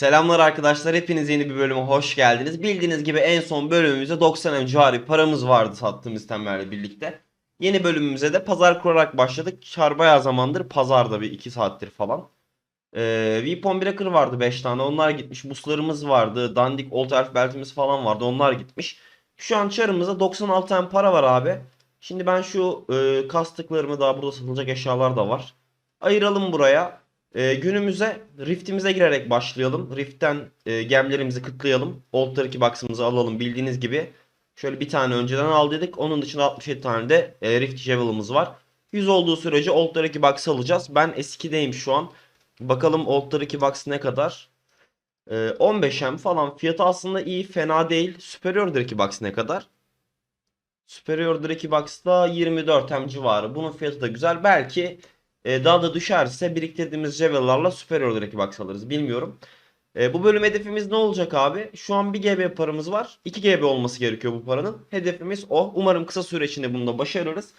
Selamlar arkadaşlar. Hepiniz yeni bir bölüme hoş geldiniz. Bildiğiniz gibi en son bölümümüzde 90 M civarı paramız vardı sattığımız itemlerle birlikte. Yeni bölümümüze de pazar kurarak başladık. Çar bayağı zamandır pazarda bir 2 saattir falan. Ee, Weapon Breaker vardı 5 tane. Onlar gitmiş. Buslarımız vardı. Dandik Old Elf beltimiz falan vardı. Onlar gitmiş. Şu an çarımızda 96 tane para var abi. Şimdi ben şu e, kastıklarımı daha burada satılacak eşyalar da var. Ayıralım buraya. E, günümüze Rift'imize girerek başlayalım. Rift'ten e, gemlerimizi kıtlayalım. Old Turkey Box'ımızı alalım bildiğiniz gibi. Şöyle bir tane önceden aldıydık. Onun dışında 67 tane de e, Rift Javel'ımız var. 100 olduğu sürece Old Turkey Box'ı alacağız. Ben S2'deyim şu an. Bakalım Old Turkey Box ne kadar? E, 15M falan. Fiyatı aslında iyi fena değil. Superior Turkey Box ne kadar? Superior Draki Box'ta 24M civarı. Bunun fiyatı da güzel. Belki e, daha da düşerse biriktirdiğimiz Javel'larla Superior Draki Box alırız. Bilmiyorum. E, bu bölüm hedefimiz ne olacak abi? Şu an 1 GB paramız var. 2 GB olması gerekiyor bu paranın. Hedefimiz o. Umarım kısa süre içinde bunu da başarırız.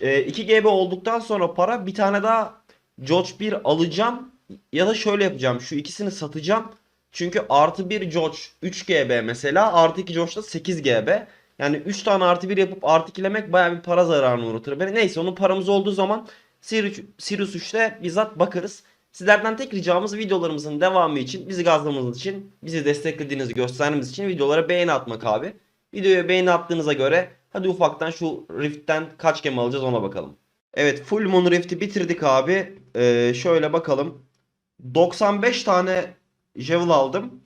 E, 2 GB olduktan sonra para bir tane daha George 1 alacağım. Ya da şöyle yapacağım. Şu ikisini satacağım. Çünkü artı 1 George 3 GB mesela. Artı 2 George da 8 GB. Yani 3 tane artı 1 yapıp artı 2'lemek baya bir para zararına uğratır beni. Neyse onun paramız olduğu zaman Sirius, Sirius 3'te bizzat bakarız. Sizlerden tek ricamız videolarımızın devamı için, bizi gazlamanız için, bizi desteklediğinizi göstermemiz için videolara beğeni atmak abi. Videoya beğeni attığınıza göre hadi ufaktan şu Rift'ten kaç gemi alacağız ona bakalım. Evet Full Moon Rift'i bitirdik abi. Ee, şöyle bakalım. 95 tane Javel aldım.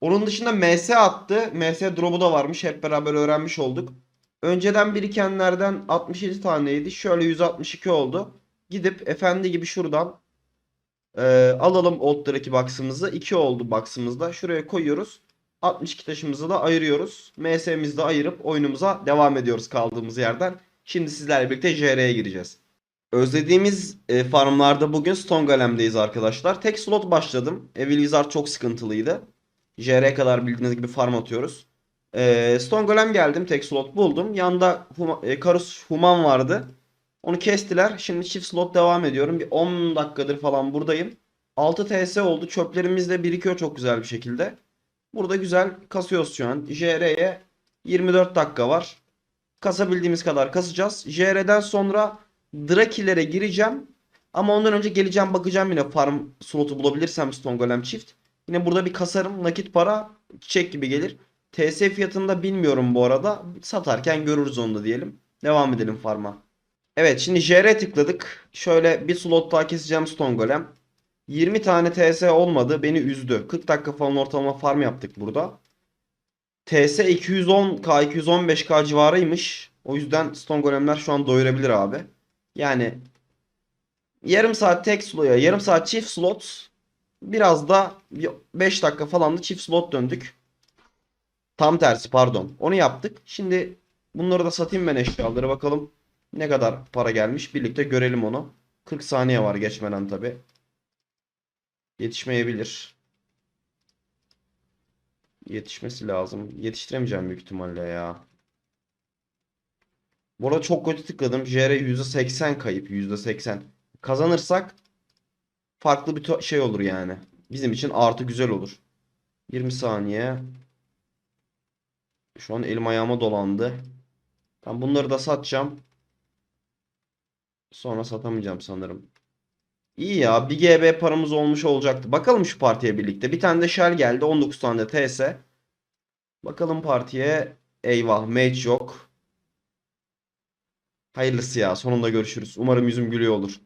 Onun dışında MS attı. MS drop'u da varmış. Hep beraber öğrenmiş olduk. Önceden birikenlerden 67 taneydi. Şöyle 162 oldu. Gidip efendi gibi şuradan e, alalım Old Draki box'ımızı. 2 oldu box'ımızda. Şuraya koyuyoruz. 62 taşımızı da ayırıyoruz. MS'mizi de ayırıp oyunumuza devam ediyoruz kaldığımız yerden. Şimdi sizlerle birlikte JR'ye gireceğiz. Özlediğimiz e, farmlarda bugün Stone Golem'deyiz arkadaşlar. Tek slot başladım. Evil Wizard çok sıkıntılıydı. JR kadar bildiğiniz gibi farm atıyoruz. Ee, Stone Golem geldim. Tek slot buldum. Yanında Huma, e, Karus Human vardı. Onu kestiler. Şimdi çift slot devam ediyorum. Bir 10 dakikadır falan buradayım. 6 TS oldu. Çöplerimiz de birikiyor çok güzel bir şekilde. Burada güzel kasıyoruz şu an. JR'ye 24 dakika var. Kasabildiğimiz kadar kasacağız. JR'den sonra Drakilere gireceğim. Ama ondan önce geleceğim bakacağım yine farm slotu bulabilirsem Stone Golem çift. Yine burada bir kasarım. Nakit para çiçek gibi gelir. TS fiyatını da bilmiyorum bu arada. Satarken görürüz onu da diyelim. Devam edelim farma. Evet şimdi JR tıkladık. Şöyle bir slot daha keseceğim Stone Golem. 20 tane TS olmadı. Beni üzdü. 40 dakika falan ortalama farm yaptık burada. TS 210k 215k civarıymış. O yüzden Stone Golem'ler şu an doyurabilir abi. Yani yarım saat tek slot'a yarım saat çift slot Biraz da 5 dakika falan da çift slot döndük. Tam tersi pardon. Onu yaptık. Şimdi bunları da satayım ben eşyaları. Bakalım ne kadar para gelmiş. Birlikte görelim onu. 40 saniye var geçmeden tabi. Yetişmeyebilir. Yetişmesi lazım. Yetiştiremeyeceğim büyük ihtimalle ya. Bu çok kötü tıkladım. JR %80 kayıp. %80. Kazanırsak farklı bir şey olur yani. Bizim için artı güzel olur. 20 saniye. Şu an elim ayağıma dolandı. Ben bunları da satacağım. Sonra satamayacağım sanırım. İyi ya. Bir GB paramız olmuş olacaktı. Bakalım şu partiye birlikte. Bir tane de Shell geldi. 19 tane de TS. Bakalım partiye. Eyvah. Mage yok. Hayırlısı ya. Sonunda görüşürüz. Umarım yüzüm gülüyor olur.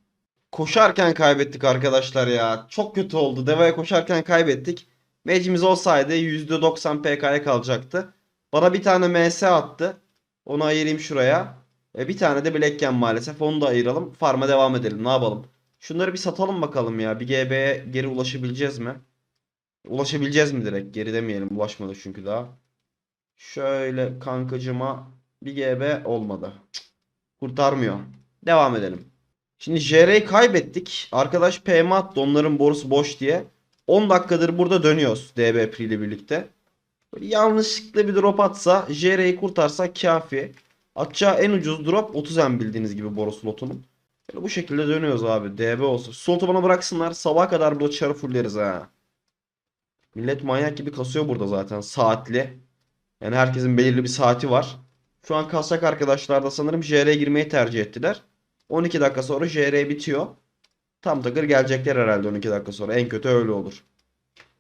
Koşarken kaybettik arkadaşlar ya. Çok kötü oldu. Deva'ya koşarken kaybettik. Mage'imiz olsaydı %90 PK'ya kalacaktı. Bana bir tane MS attı. Onu ayırayım şuraya. E bir tane de Blackgen maalesef. Onu da ayıralım. Farm'a devam edelim. Ne yapalım? Şunları bir satalım bakalım ya. Bir GB'ye geri ulaşabileceğiz mi? Ulaşabileceğiz mi direkt? Geri demeyelim. Ulaşmadı çünkü daha. Şöyle kankacıma bir GB olmadı. Kurtarmıyor. Devam edelim. Şimdi JR'yi kaybettik. Arkadaş PM attı onların borusu boş diye. 10 dakikadır burada dönüyoruz DB ile birlikte. Böyle yanlışlıkla bir drop atsa JR'yi kurtarsa kafi. Atacağı en ucuz drop 30M bildiğiniz gibi boru slotunun. Böyle bu şekilde dönüyoruz abi. DB olsa. Slotu bana bıraksınlar. Sabaha kadar burada çarı fulleriz ha. Millet manyak gibi kasıyor burada zaten saatli. Yani herkesin belirli bir saati var. Şu an kasacak arkadaşlar da sanırım JR'ye girmeyi tercih ettiler. 12 dakika sonra JR bitiyor. Tam takır gelecekler herhalde 12 dakika sonra. En kötü öyle olur.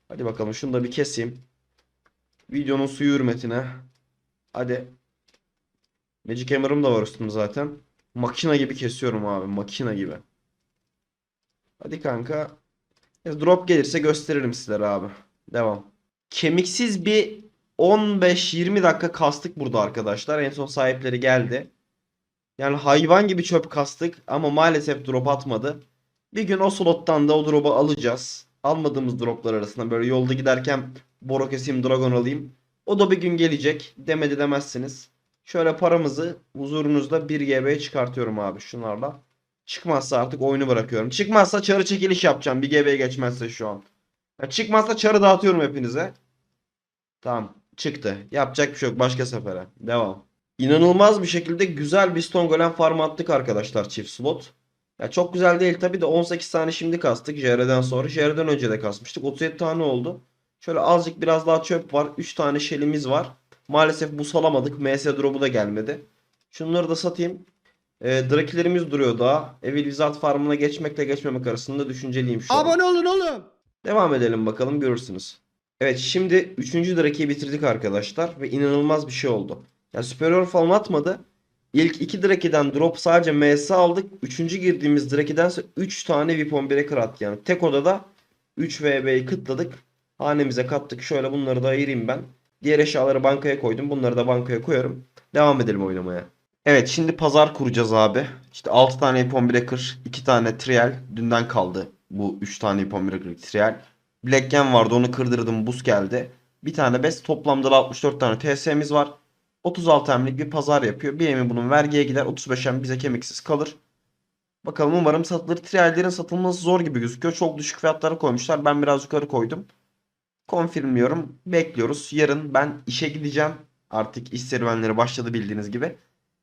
Hadi bakalım şunu da bir keseyim. Videonun suyu hürmetine. Hadi. Magic Hammer'ım da var üstümde zaten. Makina gibi kesiyorum abi. Makina gibi. Hadi kanka. Drop gelirse gösteririm sizlere abi. Devam. Kemiksiz bir 15-20 dakika kastık burada arkadaşlar. En son sahipleri geldi. Yani hayvan gibi çöp kastık ama maalesef drop atmadı. Bir gün o slottan da o drop'u alacağız. Almadığımız droplar arasında böyle yolda giderken Boro keseyim Dragon alayım. O da bir gün gelecek. Demedi demezsiniz. Şöyle paramızı huzurunuzda 1 GB'ye çıkartıyorum abi şunlarla. Çıkmazsa artık oyunu bırakıyorum. Çıkmazsa çarı çekiliş yapacağım. 1 GB'ye geçmezse şu an. Ya çıkmazsa çarı dağıtıyorum hepinize. Tamam çıktı. Yapacak bir şey yok. Başka sefere. Devam. İnanılmaz bir şekilde güzel bir Stone Golem farm attık arkadaşlar çift slot. Ya çok güzel değil tabi de 18 tane şimdi kastık JR'den sonra. JR'den önce de kasmıştık. 37 tane oldu. Şöyle azıcık biraz daha çöp var. 3 tane şelimiz var. Maalesef bu salamadık. MS drop'u da gelmedi. Şunları da satayım. E, Drakilerimiz duruyor daha. Evil Wizard farmına geçmekle geçmemek arasında düşünceliyim şu an. Abone olun oğlum. Devam edelim bakalım görürsünüz. Evet şimdi 3. Drake'i bitirdik arkadaşlar ve inanılmaz bir şey oldu. Ya superior falan atmadı. İlk 2 Drake'den drop sadece MS aldık. 3. girdiğimiz Drake'dense 3 tane Weapon Breaker attı yani. Tek odada 3 VB'yi kıtladık. Hanemize kattık. Şöyle bunları da ayırayım ben. Diğer eşyaları bankaya koydum. Bunları da bankaya koyarım. Devam edelim oynamaya. Evet şimdi pazar kuracağız abi. İşte 6 tane Weapon Breaker, 2 tane Trial. Dünden kaldı bu 3 tane Weapon Breaker Trial. Black Gem vardı onu kırdırdım buz geldi. Bir tane best toplamda da 64 tane TS'miz var. 36 emlik bir pazar yapıyor. Bir emi bunun vergiye gider. 35 em bize kemiksiz kalır. Bakalım umarım satılır. Triallerin satılması zor gibi gözüküyor. Çok düşük fiyatlara koymuşlar. Ben biraz yukarı koydum. Konfirmliyorum. Bekliyoruz. Yarın ben işe gideceğim. Artık iş serüvenleri başladı bildiğiniz gibi.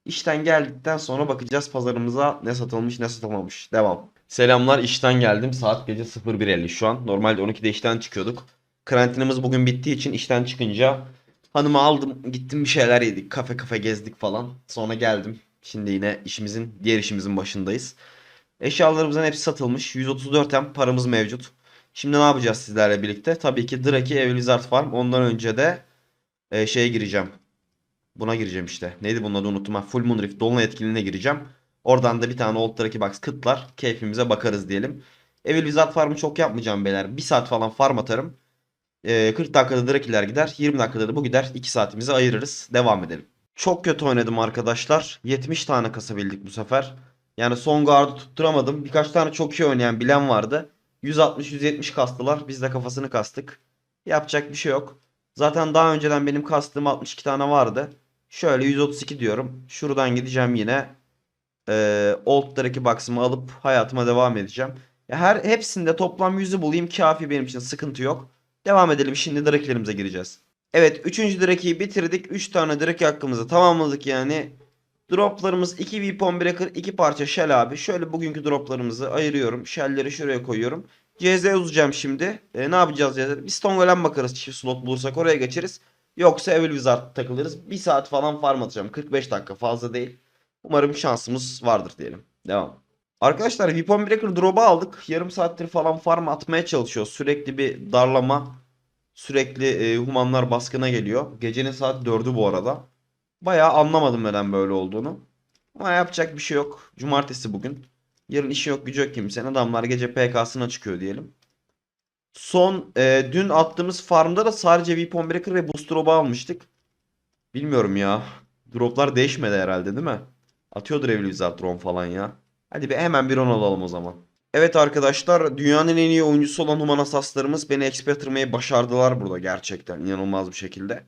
İşten geldikten sonra bakacağız pazarımıza ne satılmış ne satılmamış. Devam. Selamlar işten geldim. Saat gece 01.50 şu an. Normalde 12'de işten çıkıyorduk. Karantinamız bugün bittiği için işten çıkınca hanımı aldım. Gittim bir şeyler yedik. Kafe kafe gezdik falan. Sonra geldim. Şimdi yine işimizin diğer işimizin başındayız. Eşyalarımızın hepsi satılmış. 134 M paramız mevcut. Şimdi ne yapacağız sizlerle birlikte? Tabii ki Draki Wizard Farm. Ondan önce de e, şeye gireceğim. Buna gireceğim işte. Neydi bunun adı unuttum. Full Moon Rift Dolunay etkinliğine gireceğim. Oradan da bir tane Old Draki Box kıtlar. Keyfimize bakarız diyelim. Evil Wizard Farm'ı çok yapmayacağım beyler. 1 saat falan farm atarım. Ee, 40 dakikada Drakiler gider. 20 dakikada da bu gider. 2 saatimizi ayırırız. Devam edelim. Çok kötü oynadım arkadaşlar. 70 tane kasabildik bu sefer. Yani son guard'ı tutturamadım. Birkaç tane çok iyi oynayan bilen vardı. 160-170 kastılar. Biz de kafasını kastık. Yapacak bir şey yok. Zaten daha önceden benim kastığım 62 tane vardı. Şöyle 132 diyorum. Şuradan gideceğim yine. Ee, Old Draki Box'ımı alıp hayatıma devam edeceğim. Ya her hepsinde toplam 100'ü bulayım kafi benim için sıkıntı yok. Devam edelim şimdi Drakilerimize gireceğiz. Evet 3. Draki'yi bitirdik. 3 tane Draki hakkımızı tamamladık yani. Droplarımız 2 Weapon Breaker 2 parça Shell abi. Şöyle bugünkü droplarımızı ayırıyorum. Shell'leri şuraya koyuyorum. CZ uzayacağım şimdi. E, ne yapacağız CZ? Bir Stone Golem bakarız çift slot bulursak oraya geçeriz. Yoksa Evil Wizard takılırız. 1 saat falan farm atacağım. 45 dakika fazla değil. Umarım şansımız vardır diyelim. Devam. Arkadaşlar Weapon Breaker drop'u aldık. Yarım saattir falan farm atmaya çalışıyor. Sürekli bir darlama. Sürekli e, humanlar baskına geliyor. Gecenin saat 4'ü bu arada. Bayağı anlamadım neden böyle olduğunu. Ama yapacak bir şey yok. Cumartesi bugün. Yarın işi yok gücü yok kimsenin. Adamlar gece PK'sına çıkıyor diyelim. Son e, dün attığımız farmda da sadece Weapon Breaker ve Boost Drop'u almıştık. Bilmiyorum ya. Droplar değişmedi herhalde değil mi? Atıyordur Evil Wizard drone falan ya. Hadi bir hemen bir on alalım o zaman. Evet arkadaşlar dünyanın en iyi oyuncusu olan Human Assassin'larımız beni yatırmayı başardılar burada gerçekten inanılmaz bir şekilde.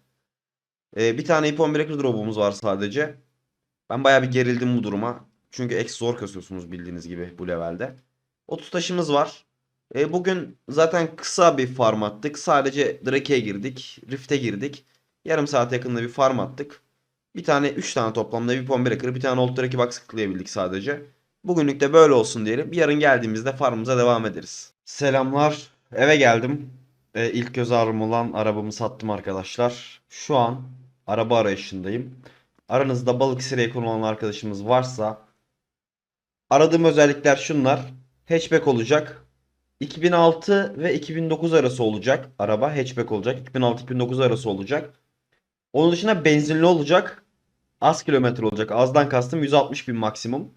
Ee, bir tane Weapon Breaker drop'umuz var sadece. Ben bayağı bir gerildim bu duruma. Çünkü X zor kasıyorsunuz bildiğiniz gibi bu levelde. 30 taşımız var. E, bugün zaten kısa bir farm attık. Sadece Drake'e girdik. Rift'e girdik. Yarım saat yakında bir farm attık. Bir tane 3 tane toplamda Weapon Breaker bir tane Old Drake Box tıklayabildik sadece. Bugünlük de böyle olsun diyelim. Yarın geldiğimizde farmımıza devam ederiz. Selamlar. Eve geldim. E, ilk göz ağrım olan arabamı sattım arkadaşlar. Şu an araba arayışındayım. Aranızda Balıkesir yakın olan arkadaşımız varsa aradığım özellikler şunlar. Hatchback olacak. 2006 ve 2009 arası olacak araba. Hatchback olacak. 2006-2009 arası olacak. Onun dışında benzinli olacak. Az kilometre olacak. Azdan kastım 160 bin maksimum.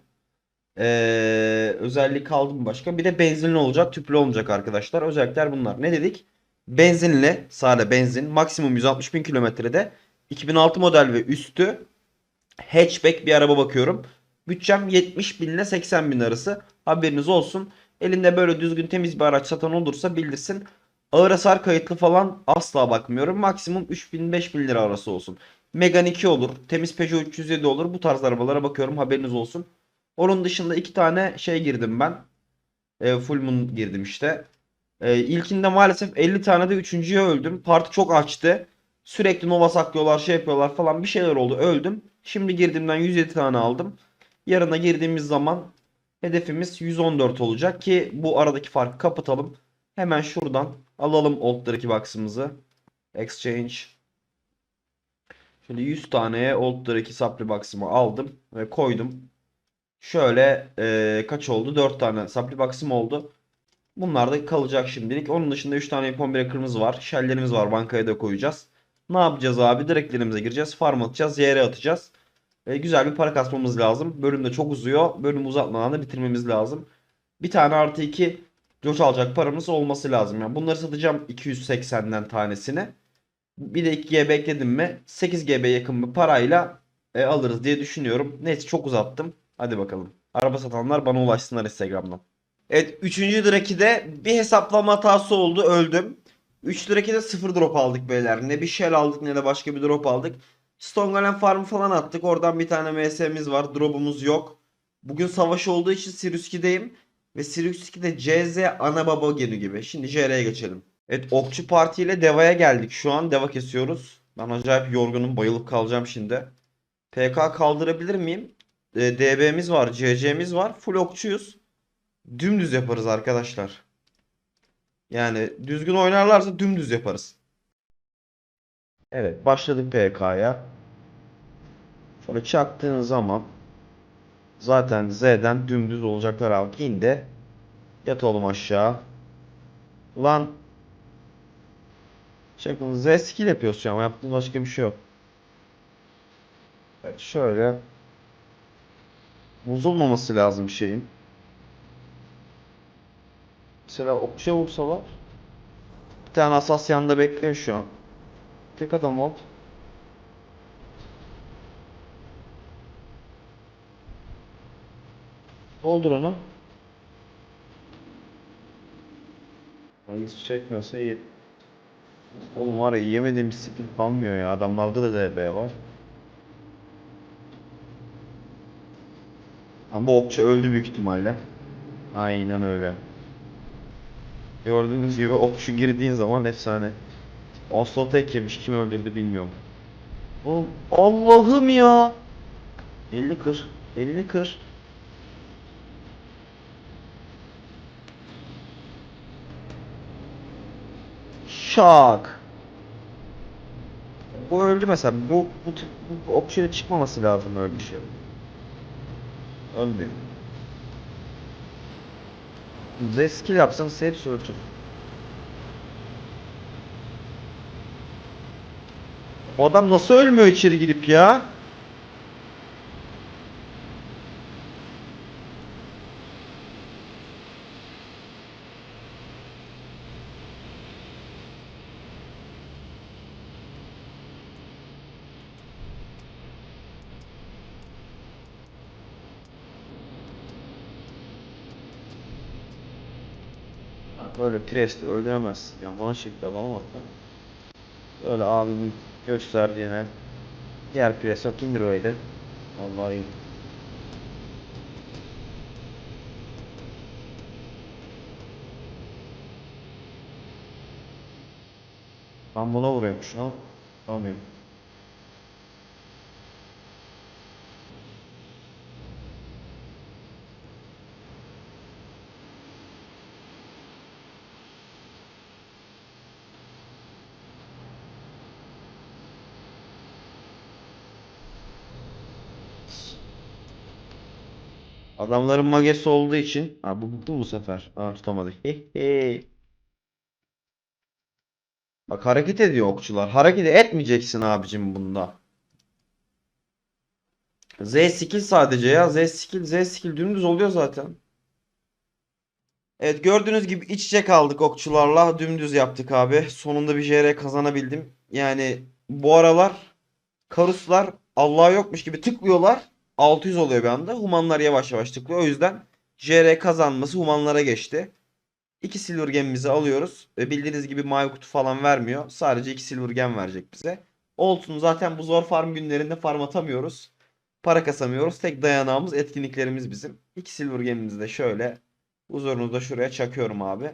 Ee, özellik kaldı mı başka? Bir de benzinli olacak, tüplü olmayacak arkadaşlar. Özellikler bunlar. Ne dedik? Benzinli, sade benzin, maksimum 160 bin kilometrede 2006 model ve üstü hatchback bir araba bakıyorum. Bütçem 70 bin ile 80 bin arası. Haberiniz olsun. Elinde böyle düzgün temiz bir araç satan olursa bildirsin. Ağır hasar kayıtlı falan asla bakmıyorum. Maksimum 3000 5000 lira arası olsun. Megane 2 olur. Temiz Peugeot 307 olur. Bu tarz arabalara bakıyorum. Haberiniz olsun. Onun dışında iki tane şey girdim ben. E, full moon girdim işte. E, ilkinde maalesef 50 tane de üçüncüye öldüm. Parti çok açtı. Sürekli nova saklıyorlar şey yapıyorlar falan bir şeyler oldu öldüm. Şimdi girdiğimden 107 tane aldım. Yarına girdiğimiz zaman hedefimiz 114 olacak ki bu aradaki farkı kapatalım. Hemen şuradan alalım Old'daki box'ımızı. Exchange. Şöyle 100 taneye Old'daki supply box'ımı aldım ve koydum. Şöyle e, kaç oldu? 4 tane supply box'ım oldu. Bunlar da kalacak şimdilik. Onun dışında 3 tane iPhone breaker'ımız var. Shell'lerimiz var. Bankaya da koyacağız. Ne yapacağız abi? Direktlerimize gireceğiz. Farm atacağız. YR atacağız. E, güzel bir para kasmamız lazım. Bölüm de çok uzuyor. Bölüm uzatmadan da bitirmemiz lazım. Bir tane artı 2 coş alacak paramız olması lazım. Yani bunları satacağım 280'den tanesini. Bir de 2 GB ekledim mi 8 GB yakın bir parayla e, alırız diye düşünüyorum. Neyse çok uzattım. Hadi bakalım. Araba satanlar bana ulaşsınlar Instagram'dan. Evet 3. de bir hesaplama hatası oldu öldüm. 3 de 0 drop aldık beyler. Ne bir shell aldık ne de başka bir drop aldık. Stongalen Farm falan attık. Oradan bir tane MS'miz var. Drop'umuz yok. Bugün savaş olduğu için Sirius 2'deyim. Ve Sirius 2'de CZ ana baba günü gibi. Şimdi JR'ye geçelim. Evet Okçu Parti ile Deva'ya geldik. Şu an Deva kesiyoruz. Ben acayip yorgunum. Bayılıp kalacağım şimdi. PK kaldırabilir miyim? E, DB'miz var. CC'miz var. Full okçuyuz. Dümdüz yaparız arkadaşlar. Yani düzgün oynarlarsa dümdüz yaparız. Evet başladık PK'ya. Şöyle çaktığın zaman zaten Z'den dümdüz olacaklar abi. De yat oğlum aşağı. Lan şey. Z skill yapıyoruz şu an. Yaptığımız başka bir şey yok. Evet şöyle bozulmaması lazım şeyin. Mesela okçuya vursalar bir tane asas yanında bekliyor şu an. Tek adam ol. Doldur onu. Hangisi çekmiyorsa iyi. Oğlum var ya yemediğim skill kalmıyor ya. Adamlarda da DB var. Ama bu okçu öldü büyük ihtimalle. Aynen öyle. Gördüğünüz gibi okçu girdiğin zaman efsane. Oslo tek kim öldürdü bilmiyorum. Oğlum Allah'ım ya. 50 kır. 50 kır. Şak. Bu öldü mesela. Bu bu, bu, bu opsiyona çıkmaması lazım öyle bir şey. Ölmüyor. Z skill yapsanız hepsi ölçün. O adam nasıl ölmüyor içeri girip ya? Böyle presle öldüremezsin. Yani bana şekilde alamazsın. Öyle abimin gösterdiğine diğer pres atayım öyle. Vallahi Ben buna vuruyormuş ama tamam. Adamların magesi olduğu için. Ha bu bu bu sefer. Aa tutamadık. Hehe. Bak hareket ediyor okçular. Hareket etmeyeceksin abicim bunda. Z skill sadece ya. Z skill, Z skill dümdüz oluyor zaten. Evet gördüğünüz gibi iç içe kaldık okçularla. Dümdüz yaptık abi. Sonunda bir JR kazanabildim. Yani bu aralar Karuslar Allah yokmuş gibi tıklıyorlar. 600 oluyor bir anda. Humanlar yavaş yavaş tıklıyor. O yüzden JR kazanması Humanlara geçti. 2 silver gemimizi alıyoruz. Ve bildiğiniz gibi mavi kutu falan vermiyor. Sadece 2 silver gem verecek bize. Olsun zaten bu zor farm günlerinde farm atamıyoruz. Para kasamıyoruz. Tek dayanağımız etkinliklerimiz bizim. 2 silver gemimizi de şöyle huzurunuzda şuraya çakıyorum abi.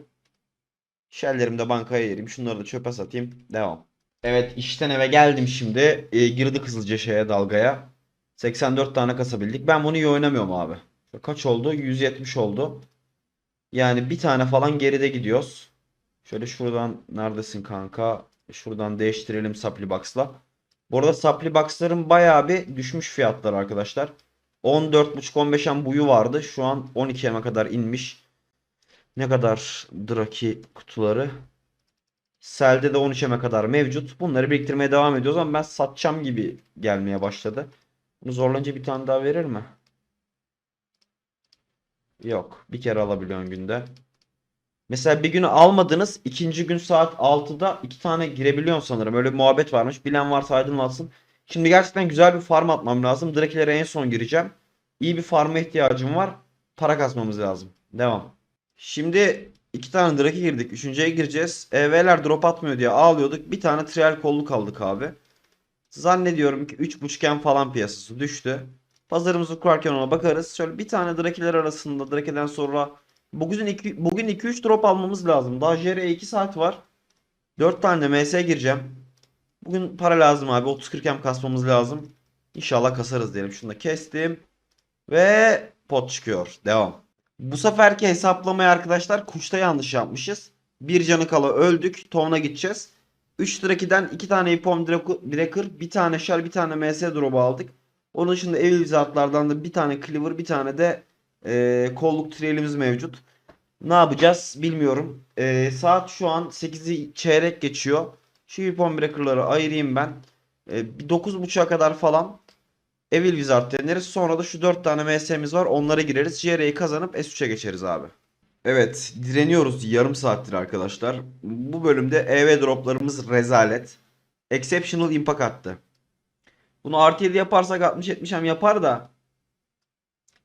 Shell'lerimi de bankaya yeriyim. Şunları da çöpe satayım. Devam. Evet işten eve geldim şimdi. E, girdik hızlıca şeye dalgaya. 84 tane kasabildik. Ben bunu iyi oynamıyorum abi. Kaç oldu? 170 oldu. Yani bir tane falan geride gidiyoruz. Şöyle şuradan neredesin kanka? Şuradan değiştirelim supply box'la. Bu arada supply box'ların bayağı bir düşmüş fiyatlar arkadaşlar. 14.5-15'en buyu vardı. Şu an 12'ye kadar inmiş. Ne kadar Draki kutuları? Sel'de de 13'e kadar mevcut. Bunları biriktirmeye devam ediyoruz ama ben satacağım gibi gelmeye başladı. Bunu zorlanınca bir tane daha verir mi? Yok. Bir kere alabiliyorsun günde. Mesela bir günü almadınız. ikinci gün saat 6'da iki tane girebiliyorsun sanırım. Öyle bir muhabbet varmış. Bilen varsa aydınlatsın. Şimdi gerçekten güzel bir farm atmam lazım. Drakilere en son gireceğim. İyi bir farma ihtiyacım var. Para kasmamız lazım. Devam. Şimdi iki tane draki girdik. Üçüncüye gireceğiz. EV'ler drop atmıyor diye ağlıyorduk. Bir tane trial kolluk aldık abi. Zannediyorum ki 3.5'en falan piyasası düştü. Pazarımızı kurarken ona bakarız. Şöyle bir tane drakiler arasında drakiden sonra bugün 2 bugün 2-3 drop almamız lazım. Daha JR'ye 2 saat var. 4 tane de MS gireceğim. Bugün para lazım abi. 30-40 em kasmamız lazım. İnşallah kasarız diyelim. Şunu da kestim. Ve pot çıkıyor. Devam. Bu seferki hesaplamayı arkadaşlar kuşta yanlış yapmışız. Bir canı kala öldük. Ton'a gideceğiz. 3 Draki'den 2 tane Ipom Breaker, bir tane Shell, bir tane MS drop aldık. Onun dışında Evil Wizard'lardan da bir tane Cleaver, bir tane de e, kolluk trail'imiz mevcut. Ne yapacağız bilmiyorum. E, saat şu an 8'i çeyrek geçiyor. Şu Ipom Breaker'ları ayırayım ben. E, 9.30'a kadar falan Evil Wizard deneriz. Sonra da şu 4 tane MS'miz var. Onlara gireriz. JR'yi kazanıp S3'e geçeriz abi. Evet direniyoruz yarım saattir arkadaşlar. Bu bölümde EV droplarımız rezalet. Exceptional impact attı. Bunu artı 7 yaparsak 60-70 hem yapar da.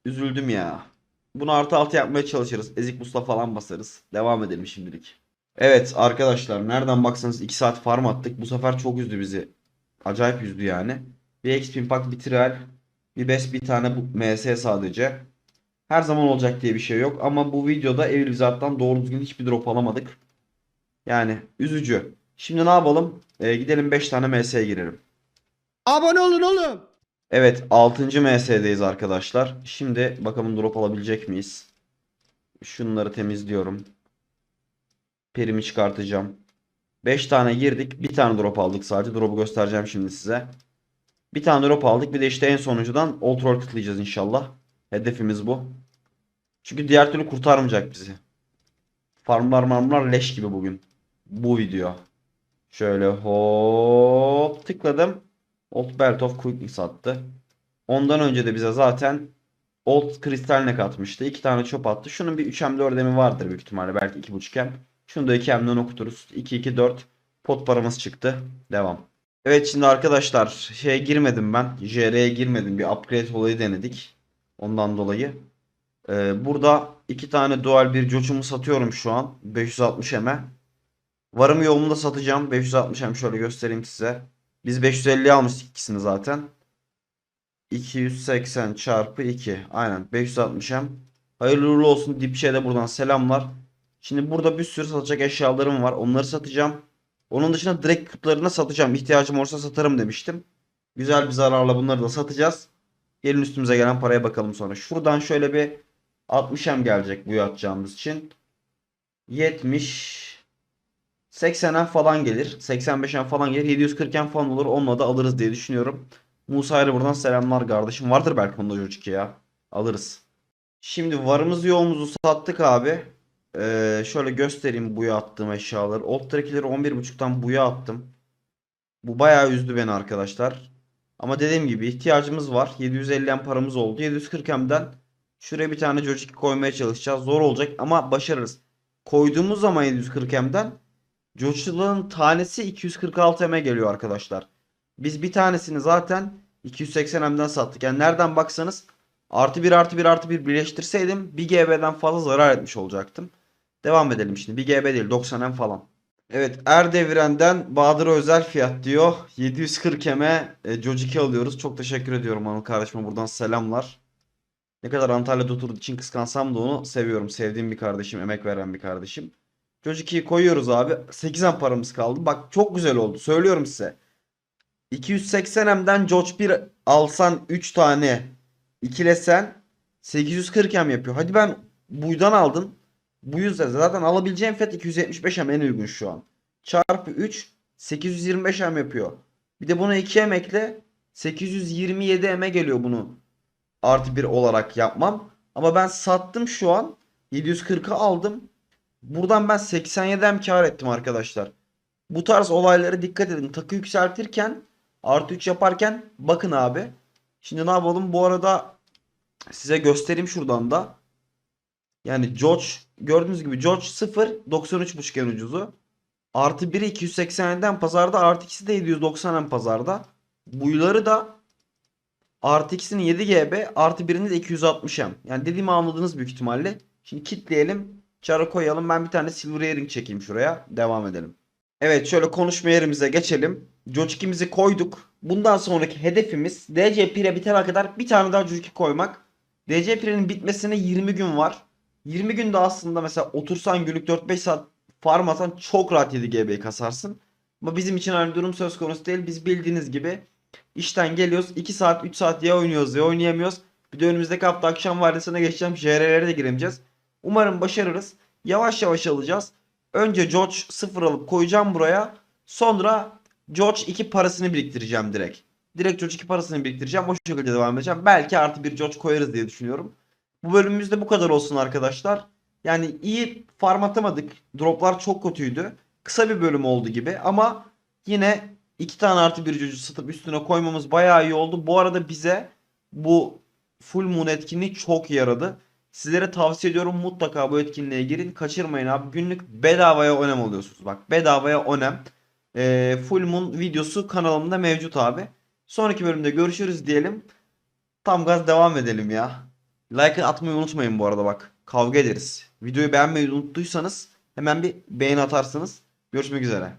Üzüldüm ya. Bunu artı 6 yapmaya çalışırız. Ezik busla falan basarız. Devam edelim şimdilik. Evet arkadaşlar nereden baksanız 2 saat farm attık. Bu sefer çok üzdü bizi. Acayip üzdü yani. Bir XP impact bir trial. Bir best bir tane bu MS sadece. Her zaman olacak diye bir şey yok. Ama bu videoda Evil Wizard'dan doğru düzgün hiçbir drop alamadık. Yani üzücü. Şimdi ne yapalım? Ee, gidelim 5 tane MS'ye girelim. Abone olun oğlum. Evet 6. MS'deyiz arkadaşlar. Şimdi bakalım drop alabilecek miyiz? Şunları temizliyorum. Perimi çıkartacağım. 5 tane girdik. Bir tane drop aldık sadece. Drop'u göstereceğim şimdi size. Bir tane drop aldık. Bir de işte en sonuncudan Old Roll tıklayacağız inşallah. Hedefimiz bu. Çünkü diğer türlü kurtarmayacak bizi. Farmlar marmlar leş gibi bugün. Bu video. Şöyle hop tıkladım. Old Belt of Quickness sattı. Ondan önce de bize zaten Old Crystal Neck atmıştı. İki tane çöp attı. Şunun bir 3M 4M'i vardır büyük ihtimalle. Belki 2.5M. Şunu da 2M'den okuturuz. 2 2 4 pot paramız çıktı. Devam. Evet şimdi arkadaşlar şeye girmedim ben. JR'ye girmedim. Bir upgrade olayı denedik. Ondan dolayı. Ee, burada iki tane dual bir coçumu satıyorum şu an. 560 M'e. Varım yoğumu da satacağım. 560 M şöyle göstereyim size. Biz 550 almıştık ikisini zaten. 280 çarpı 2. Aynen 560 M. Hayırlı uğurlu olsun Dipşe'ye de buradan selamlar. Şimdi burada bir sürü satacak eşyalarım var. Onları satacağım. Onun dışında direkt kutularını satacağım. İhtiyacım olursa satarım demiştim. Güzel bir zararla bunları da satacağız. Gelin üstümüze gelen paraya bakalım sonra. Şuradan şöyle bir 60 M gelecek bu yatacağımız için. 70 80'en falan gelir. 85'en falan gelir. 740'en falan olur. Onunla da alırız diye düşünüyorum. Musa'ya buradan selamlar kardeşim. Vardır belki onda çocuk ya. Alırız. Şimdi varımızı yoğumuzu sattık abi. Ee, şöyle göstereyim buya attığım eşyaları. Old Track'leri 11.5'tan buya attım. Bu bayağı üzdü beni arkadaşlar. Ama dediğim gibi ihtiyacımız var. 750 M paramız oldu. 740 M'den şuraya bir tane Joystick koymaya çalışacağız. Zor olacak ama başarırız. Koyduğumuz zaman 740 M'den Joystick'ın tanesi 246 M'e geliyor arkadaşlar. Biz bir tanesini zaten 280 M'den sattık. Yani nereden baksanız artı 1 artı 1 artı 1 birleştirseydim 1 GB'den fazla zarar etmiş olacaktım. Devam edelim şimdi. 1 GB değil 90 M falan. Evet Erdevren'den Bahadır'a özel fiyat diyor. 740 M'e e, Joystick'i alıyoruz. Çok teşekkür ediyorum Anıl kardeşime buradan selamlar. Ne kadar Antalya'da oturduğu için kıskansam da onu seviyorum. Sevdiğim bir kardeşim, emek veren bir kardeşim. Joystick'i koyuyoruz abi. 8 M paramız kaldı. Bak çok güzel oldu. Söylüyorum size. 280 M'den George 1 alsan 3 tane ikilesen 840 M yapıyor. Hadi ben buydan aldın. Bu yüzden zaten alabileceğim fiyat 275 M en uygun şu an. Çarpı 3 825 M yapıyor. Bir de bunu 2 M ekle 827 M'e geliyor bunu artı 1 olarak yapmam. Ama ben sattım şu an 740'a aldım. Buradan ben 87 M kar ettim arkadaşlar. Bu tarz olaylara dikkat edin. Takı yükseltirken artı 3 yaparken bakın abi. Şimdi ne yapalım? Bu arada size göstereyim şuradan da. Yani George gördüğünüz gibi George 0 93.5 en ucuzu. Artı 1'i 280'den pazarda artı ikisi de 790'dan pazarda. Buyları da artı ikisinin 7 GB artı birinin de 260 M. Yani dediğimi anladınız büyük ihtimalle. Şimdi kitleyelim. Çara koyalım. Ben bir tane silver earring çekeyim şuraya. Devam edelim. Evet şöyle konuşma yerimize geçelim. Joystick'imizi koyduk. Bundan sonraki hedefimiz DC Pire bitene kadar bir tane daha joystick koymak. DC Pire'nin bitmesine 20 gün var. 20 günde aslında mesela otursan günlük 4-5 saat farm atsan çok rahat 7 GB kasarsın. Ama bizim için aynı durum söz konusu değil. Biz bildiğiniz gibi işten geliyoruz. 2 saat 3 saat ya oynuyoruz ya oynayamıyoruz. Bir de önümüzdeki hafta akşam vadisine geçeceğim. JR'lere de giremeyeceğiz. Umarım başarırız. Yavaş yavaş alacağız. Önce George 0 alıp koyacağım buraya. Sonra George 2 parasını biriktireceğim direkt. Direkt George 2 parasını biriktireceğim. O şekilde devam edeceğim. Belki artı bir George koyarız diye düşünüyorum. Bu bölümümüzde bu kadar olsun arkadaşlar. Yani iyi farm atamadık. Droplar çok kötüydü. Kısa bir bölüm oldu gibi ama yine iki tane artı bir George'u satıp üstüne koymamız bayağı iyi oldu. Bu arada bize bu Full Moon etkinliği çok yaradı. Sizlere tavsiye ediyorum mutlaka bu etkinliğe girin. Kaçırmayın abi. Günlük bedavaya önem alıyorsunuz. Bak bedavaya önem. Ee, Full Moon videosu kanalımda mevcut abi. Sonraki bölümde görüşürüz diyelim. Tam gaz devam edelim ya. Like atmayı unutmayın bu arada bak. Kavga ederiz. Videoyu beğenmeyi unuttuysanız hemen bir beğeni atarsınız. Görüşmek üzere.